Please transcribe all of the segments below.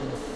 Thank you.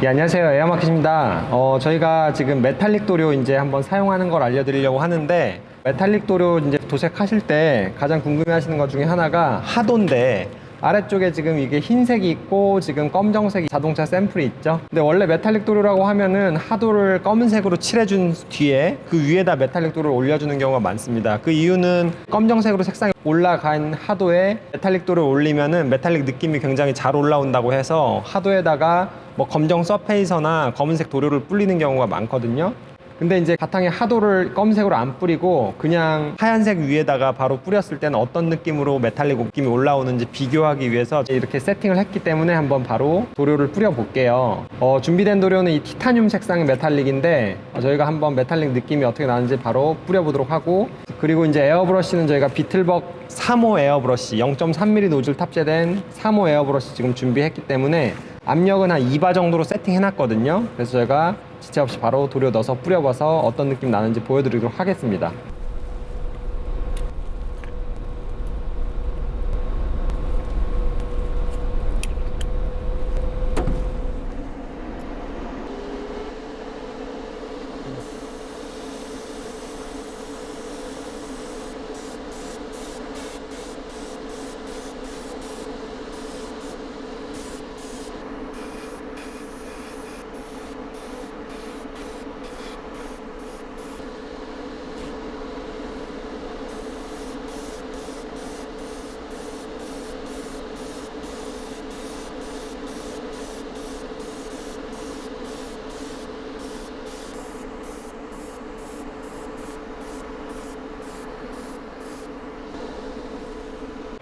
예, 안녕하세요. 에어마켓입니다. 어, 저희가 지금 메탈릭 도료 이제 한번 사용하는 걸 알려드리려고 하는데, 메탈릭 도료 이제 도색하실 때 가장 궁금해 하시는 것 중에 하나가 하도인데, 아래쪽에 지금 이게 흰색이 있고 지금 검정색 자동차 샘플이 있죠. 근데 원래 메탈릭 도료라고 하면은 하도를 검은색으로 칠해준 뒤에 그 위에다 메탈릭 도료를 올려주는 경우가 많습니다. 그 이유는 검정색으로 색상이 올라간 하도에 메탈릭 도료를 올리면은 메탈릭 느낌이 굉장히 잘 올라온다고 해서 하도에다가 뭐 검정 서페이서나 검은색 도료를 뿌리는 경우가 많거든요. 근데 이제 바탕에 하도를 검은색으로 안 뿌리고 그냥 하얀색 위에다가 바로 뿌렸을 때는 어떤 느낌으로 메탈릭 느낌이 올라오는지 비교하기 위해서 이렇게 세팅을 했기 때문에 한번 바로 도료를 뿌려 볼게요. 어, 준비된 도료는 이 티타늄 색상의 메탈릭인데 어, 저희가 한번 메탈릭 느낌이 어떻게 나는지 바로 뿌려 보도록 하고 그리고 이제 에어브러쉬는 저희가 비틀벅 3호 에어브러쉬 0.3mm 노즐 탑재된 3호 에어브러쉬 지금 준비했기 때문에 압력은 한 2바 정도로 세팅해 놨거든요. 그래서 제가 지체 없이 바로 도료 넣어서 뿌려봐서 어떤 느낌 나는지 보여드리도록 하겠습니다.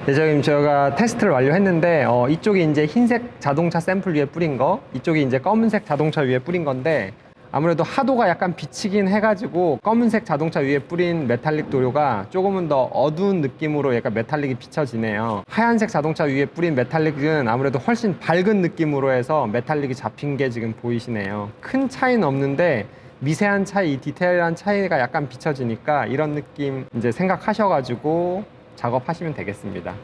네, 지금 저희가 테스트를 완료했는데 어, 이쪽이 이제 흰색 자동차 샘플 위에 뿌린 거, 이쪽이 이제 검은색 자동차 위에 뿌린 건데 아무래도 하도가 약간 비치긴 해가지고 검은색 자동차 위에 뿌린 메탈릭 도료가 조금은 더 어두운 느낌으로 약간 메탈릭이 비춰지네요. 하얀색 자동차 위에 뿌린 메탈릭은 아무래도 훨씬 밝은 느낌으로 해서 메탈릭이 잡힌 게 지금 보이시네요. 큰 차이는 없는데 미세한 차이, 디테일한 차이가 약간 비춰지니까 이런 느낌 이제 생각하셔가지고 작업하시면 되겠습니다.